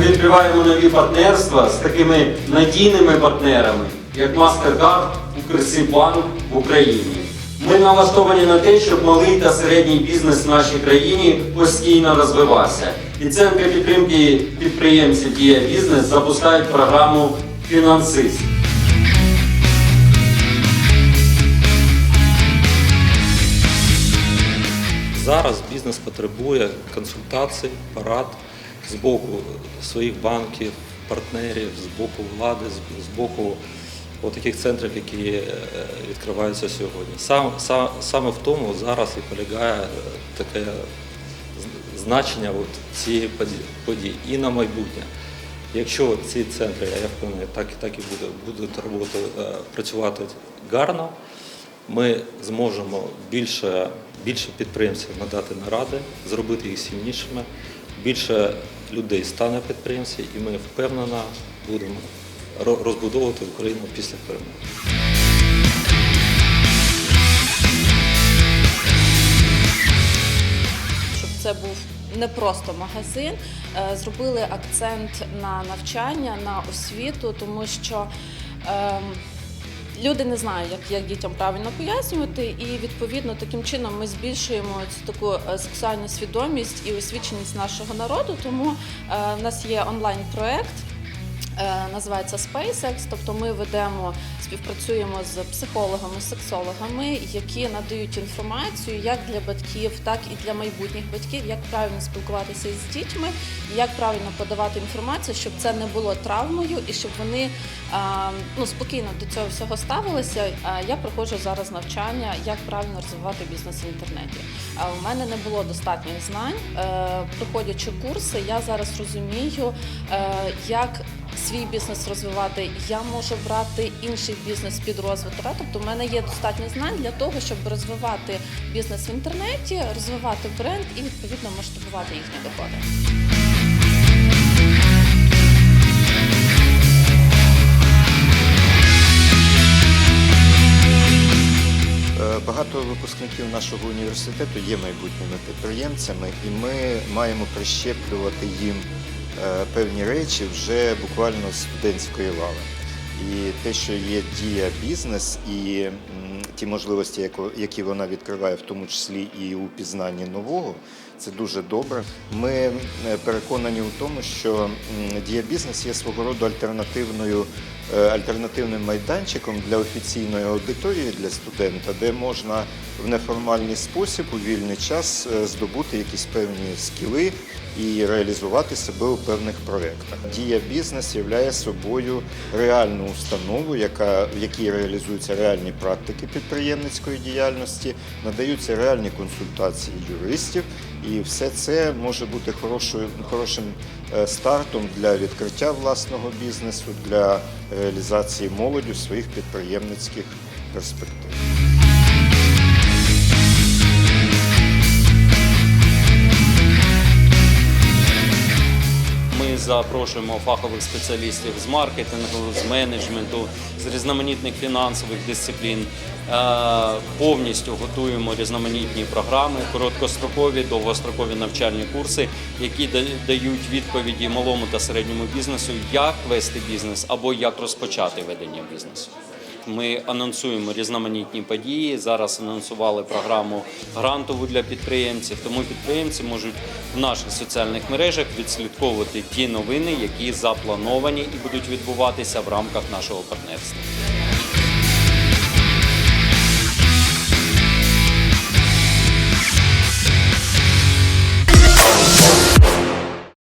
відкриваємо нові партнерства з такими надійними партнерами, як MasterCard, Укрсибанк в Україні. Ми налаштовані на те, щоб малий та середній бізнес в нашій країні постійно розвивався. І центри підтримки підприємців Дія Бізнес запускають програму Фінансист. Зараз бізнес потребує консультацій, порад з боку своїх банків, партнерів, з боку влади, з- боку таких центрів, які е, відкриваються сьогодні. Сам, сам, саме в тому зараз і полягає е, таке значення от цієї події і на майбутнє. Якщо ці центри, я впевнений, так, так і буде, будуть роботи, е, працювати гарно, ми зможемо більше, більше підприємців надати наради, зробити їх сильнішими, більше людей стане підприємців, і ми впевнено будемо розбудовувати Україну після перемоги. щоб це був не просто магазин. Е, Зробили акцент на навчання, на освіту, тому що ем, люди не знають, як, як дітям правильно пояснювати, і відповідно таким чином ми збільшуємо цю таку е, сексуальну свідомість і освіченість нашого народу. Тому е, в нас є онлайн проект. Е, Називається SpaceX, тобто ми ведемо, співпрацюємо з психологами, сексологами, які надають інформацію як для батьків, так і для майбутніх батьків, як правильно спілкуватися з дітьми, як правильно подавати інформацію, щоб це не було травмою і щоб вони е, ну, спокійно до цього всього ставилися. Е, Я проходжу зараз навчання, як правильно розвивати бізнес в інтернеті. У мене не було достатньо знань. Е, Проходячи курси, я зараз розумію, е, як свій бізнес розвивати, я можу брати інший бізнес під розвиток. Тобто, в мене є достатньо знань для того, щоб розвивати бізнес в інтернеті, розвивати бренд і відповідно масштабувати їхні доходи. Е, Багато випускників нашого університету є майбутніми підприємцями, і ми маємо прищеплювати їм певні речі вже буквально з студентської лави. І те, що є дія бізнес і ті можливості, які вона відкриває, в тому числі і у пізнанні нового, це дуже добре. Ми е, переконані у тому, що м, є свого роду альтернативною е, альтернативним майданчиком для офіційної аудиторії для студента, де можна в неформальний спосіб у вільний час е, здобути якісь певні скіли і реалізувати себе у певних проєктах. Дія бізнес являє собою реальну установу, яка в якій реалізуються реальні практики підприємницької діяльності, надаються реальні консультації юристів, і все це може бути хорошою хорошим е, стартом для відкриття власного бізнесу, для реалізації молоді своїх підприємницьких перспектив. Запрошуємо фахових спеціалістів з маркетингу, з менеджменту, з різноманітних фінансових дисциплін. Е, Повністю готуємо різноманітні програми, короткострокові, довгострокові навчальні курси, які дають відповіді малому та середньому бізнесу, як вести бізнес або як розпочати ведення бізнесу. Ми анонсуємо різноманітні події. Зараз анонсували програму грантову для підприємців. Тому підприємці можуть в наших соціальних мережах відслідковувати ті новини, які заплановані і будуть відбуватися в рамках нашого партнерства.